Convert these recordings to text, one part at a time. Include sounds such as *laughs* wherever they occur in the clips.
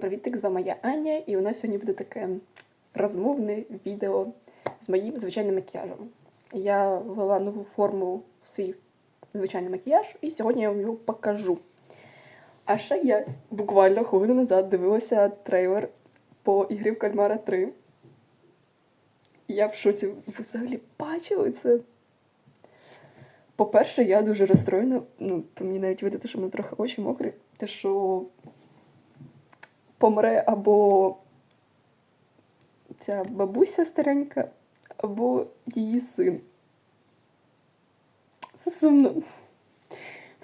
Привітик, з вами я Аня, і у нас сьогодні буде таке розмовне відео з моїм звичайним макіяжем. Я ввела нову форму в свій звичайний макіяж, і сьогодні я вам його покажу. А ще я буквально хвилину назад дивилася трейлер по ігри в Кальмара 3. І я в шоці. Ви взагалі бачили це? По-перше, я дуже розстроєна. Ну, мені навіть видати, що в мене трохи очі мокрі. Те, що помре або ця бабуся старенька, або її син. Це сумно.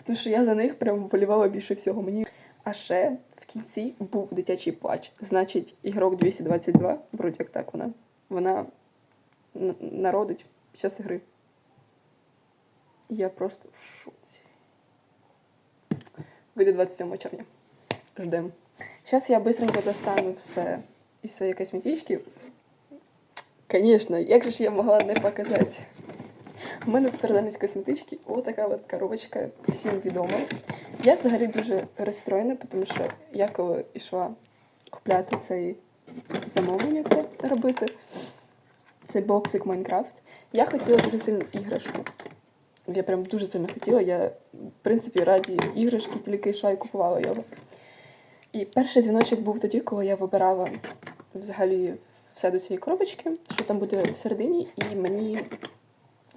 Тому що я за них прям волівала більше всього мені. А ще в кінці був дитячий плач. Значить, ігрок 222, вроді як так вона, вона народить під час ігри. Я просто в шоці. Вийде 27 червня. Ждем. Зараз я быстренько достану все із своєї косметички. Звісно, як же ж я могла не показати? У мене тепер замість косметички отака от коробочка, всім відома. Я взагалі дуже розстроєна, тому що я коли йшла купляти цей замовлення, це робити, цей боксик Майнкрафт, я хотіла дуже сильно іграшку. Я прям дуже сильно хотіла. Я, в принципі, раді іграшки тільки йшла і купувала його. І перший дзвіночок був тоді, коли я вибирала взагалі все до цієї коробочки, що там буде всередині, і мені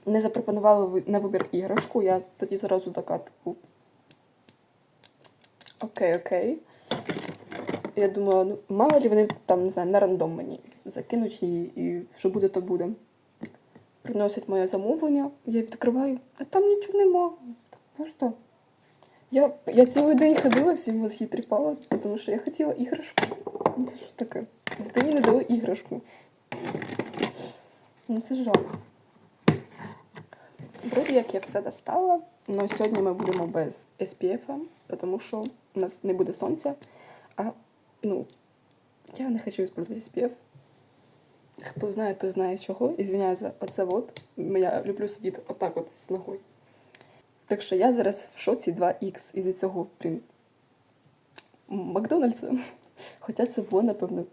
не запропонували на вибір іграшку. Я тоді зразу така типу. Окей, окей. Я думала, ну мало ли вони там, не знаю, на рандом мені закинуть її, і що буде, то буде. Приносять моє замовлення, я відкриваю, а там нічого нема. Просто я, я цілий день ходила, всім мозги тріпала, тому що я хотіла іграшку. Ну це що таке? Дитині не дали іграшку. Ну це жах. Вроді як я все достала, але сьогодні ми будемо без SPF, тому що у нас не буде сонця. А ну, я не хочу використовувати SPF. Хто знає, то знає чого. Ізвиняю за оце от. Я люблю сидіти отак от з ногою. Так що я зараз в шоці 2х із-за цього, блін, Макдональдса. *laughs* Хоча це було, напевно,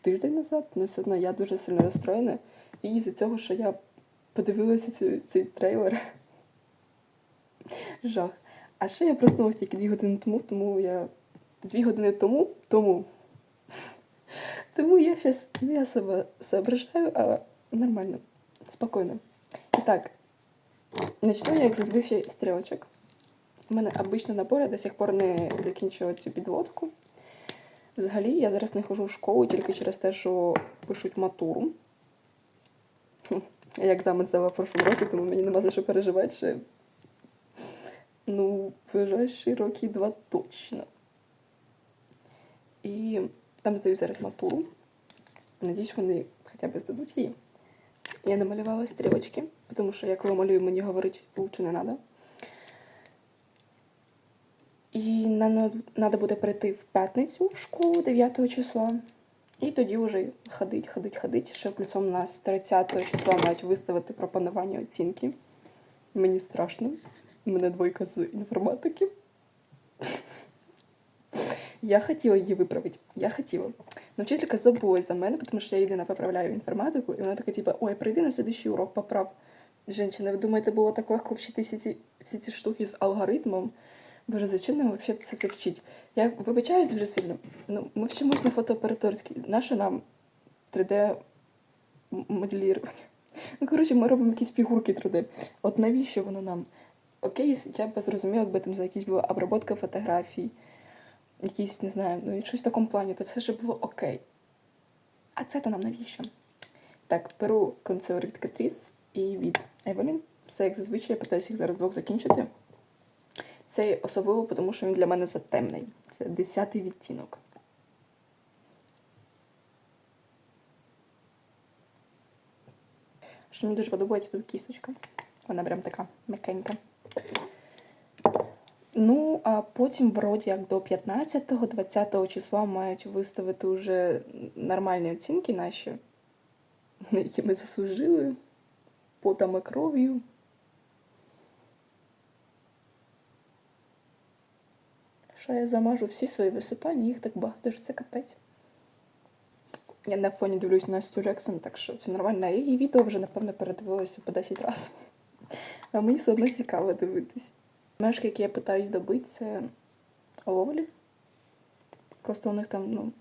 тиждень назад, але все одно я дуже сильно розстроєна. І із-за цього, що я подивилася цей, цей трейлер. *laughs* Жах. А ще я проснулася тільки дві години тому, тому я. Дві години тому, тому. *laughs* Тому я зараз не особо соображаю, а нормально, спокійно. І так, Начну я, як зазвичай, стрілочок. У мене обично набори до сих пор не закінчила цю підводку. Взагалі, я зараз не ходжу в школу тільки через те, що пишуть матуру. Я екзамен здала в прошлому році, тому мені нема за що переживати ще. Ну, ближайші роки два точно. І там здаю зараз матуру. Надіюсь, вони хоча б здадуть її. Я намалювала стрілочки, тому що я коли малюю, мені говорить лучше не треба. І нам треба буде прийти в п'ятницю в школу 9 числа. І тоді вже ходить, ходить, ходить. Ще плюсом у нас 30 числа мають виставити пропонування оцінки. Мені страшно. У мене двойка з інформатики. Я хотіла її виправити. Я хотіла. Но вчителька забулась за мене, тому що я єдина поправляю інформатику, і вона така, типа, ой, прийди на следующий урок, поправ. Женщина, ви думаєте, було так легко вчити всі ці, всі ці штуки з алгоритмом? Боже, зачем нам взагалі все це вчить? Я вибачаюсь дуже сильно. Ну, ми вчимось на фотооператорській. Наше нам 3D моделірування. Ну, коротше, ми робимо якісь фігурки 3D. От навіщо воно нам? Окей, я б зрозуміла, якби там за якісь була обробка фотографій, якісь, не знаю, ну щось в такому плані, то це ще було окей. А це то нам навіщо? Так, беру консилер від Catrice і від Evelyn. Все як зазвичай, я питаюся їх зараз двох закінчити. Цей особливо, тому що він для мене затемний. Це 10 відтінок. Що мені дуже подобається тут кісточка. Вона прям така м'якенька. Ну, а потім, вроді, як до 15-20 числа мають виставити вже нормальні оцінки наші, на які ми заслужили потом і кров'ю. Ще я замажу всі свої висипання, їх так багато, що це капець. Я на фоні дивлюсь Настю Джексон, так що все нормально. На її відео вже, напевно, передивилася по 10 разів. А мені все одно цікаво дивитись. Мешки, які я питаюсь добити, це ловлі. Просто у них там, ну,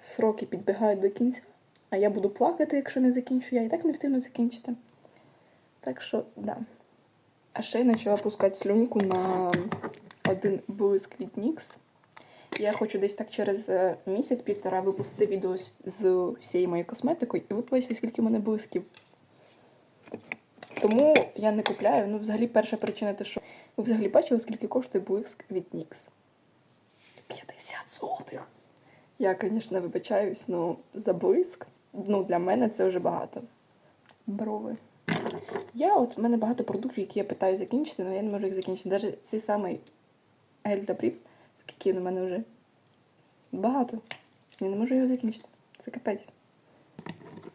сроки підбігають до кінця, а я буду плакати, якщо не закінчу. Я і так не встигну закінчити. Так що, да. А ще я почала пускати слюнку на один блиск від NYX. Я хочу десь так через е, місяць-півтора випустити відео з, всією моєю косметикою, і ви побачите, скільки в мене блисків. Тому я не купляю. Ну, взагалі, перша причина те, що ви взагалі бачили, скільки коштує блиск від NYX? 50 злотих. Я, звісно, вибачаюсь, але за блиск, ну, для мене це вже багато. Брови. Я от в мене багато продуктів, які я питаю закінчити, але я не можу їх закінчити. Навіть цей самий гель для брів, скільки він у мене вже багато. Я не можу його закінчити. Це капець.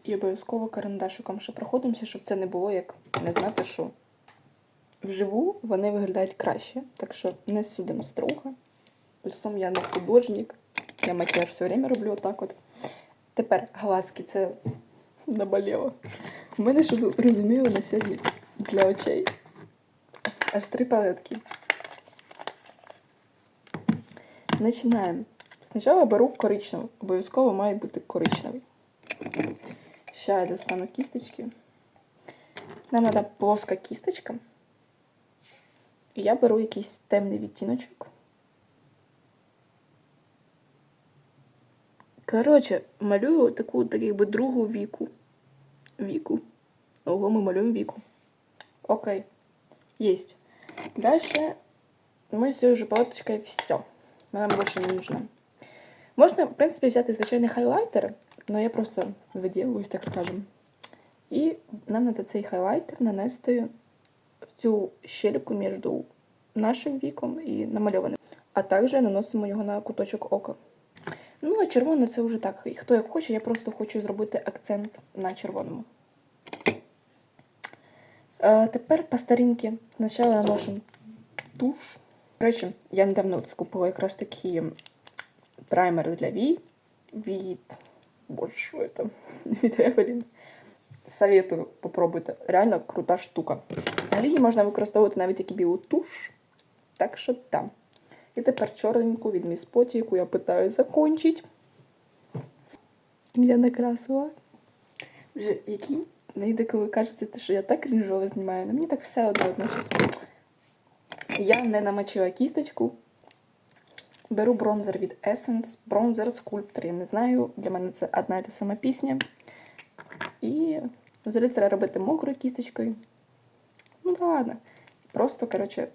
І обов'язково карандашиком ще проходимося, щоб це не було як не знати, що вживу вони виглядають краще. Так що не судимо строго. Плюсом я не художник. Я макіяж все время роблю отак от. Тепер глазки це наболіло. У мене, щоб ви розуміли, на сьогодні для очей аж три палетки. Починаємо. Спочатку беру коричневий. Обов'язково має бути коричневий. Ще я достану кісточки. Нам треба плоска кісточка. І я беру якийсь темний відтіночок. Коротше, малюю таку, так якби другу віку. Віку. Ого, ми малюємо віку. Окей. Есть. Дальше мы с уже палаточкой все. Нам больше не нужно. Можна, в принципі, взяти звичайний хайлайтер, але я просто виділююсь, так скажем. І нам треба цей хайлайтер нанести в цю щеліку між нашим віком і намальованим. А також наносимо його на куточок ока. Ну, а червоне це вже так. І Хто як хоче, я просто хочу зробити акцент на червоному. Е, тепер по старінки. Спочатку наношу туш. До речі, я недавно скупила якраз такий праймер для Вій від. Боже, що це? *laughs* Від. Советую, попробуйте. Реально крута штука. Взагалі її можна використовувати навіть як і білу туш. Так що там. І тепер чорненьку від Potty, яку я питаю закончити. Я накрасила. Вже які мені деколи кажеться, що я так крінжово знімаю, але мені так все одно одночасно. Я не намочила кісточку. Беру бронзер від Essence, бронзер Sculptor. Я не знаю, для мене це одна і та сама пісня. І взагалі треба робити мокрою кісточкою. Ну та ладно. Просто, коротше,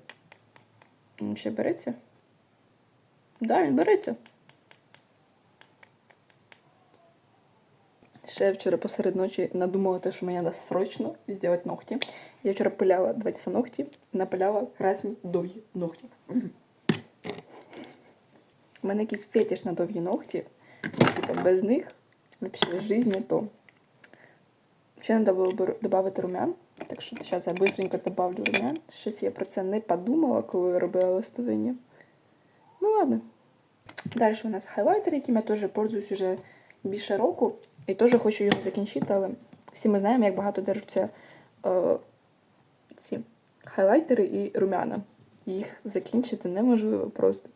ще береться. Да, він береться. Ще я вчора посеред ночі надумала те, що мені треба срочно зробити ногті. Я вчора пиляла два часа ногті, напиляла красні довгі ногті. У мене якийсь фетиш на довгі ногті. Типа без них взагалі жизнь не то. Ще треба було б додати румян. Так що зараз я швидко добавлю румян. Щось я про це не подумала, коли робила листовиння. Ну ладно. Далі у нас хайлайтер, яким я теж пользуюсь уже більше року. І теж хочу його закінчити, але всі ми знаємо, як багато держаться е, ці хайлайтери і румяна. Їх закінчити неможливо просто.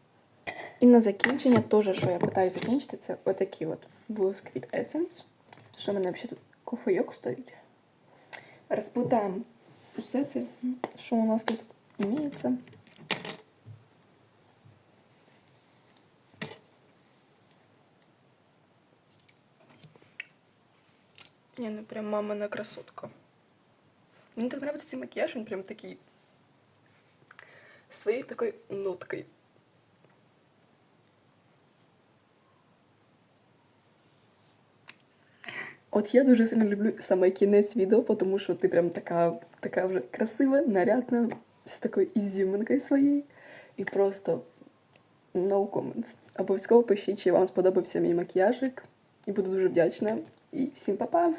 І на закінчення теж, що я питаю закінчити, це отакий от блиск від Essence. Що в мене взагалі тут кофейок стоїть. Розплутаємо усе це, що у нас тут імеється. Не, ну прям мамина красотка. Мне так нравится цей макияж, он прям такий своей такой ноткой. От я дуже сильно люблю саме кінець відео, тому що ти прям така, така вже красива, нарядна, з такою ізюминкою своєю. І просто no comments. Обов'язково пишіть, чи вам сподобався мій макіяжик. І буду дуже вдячна. І всім па-па!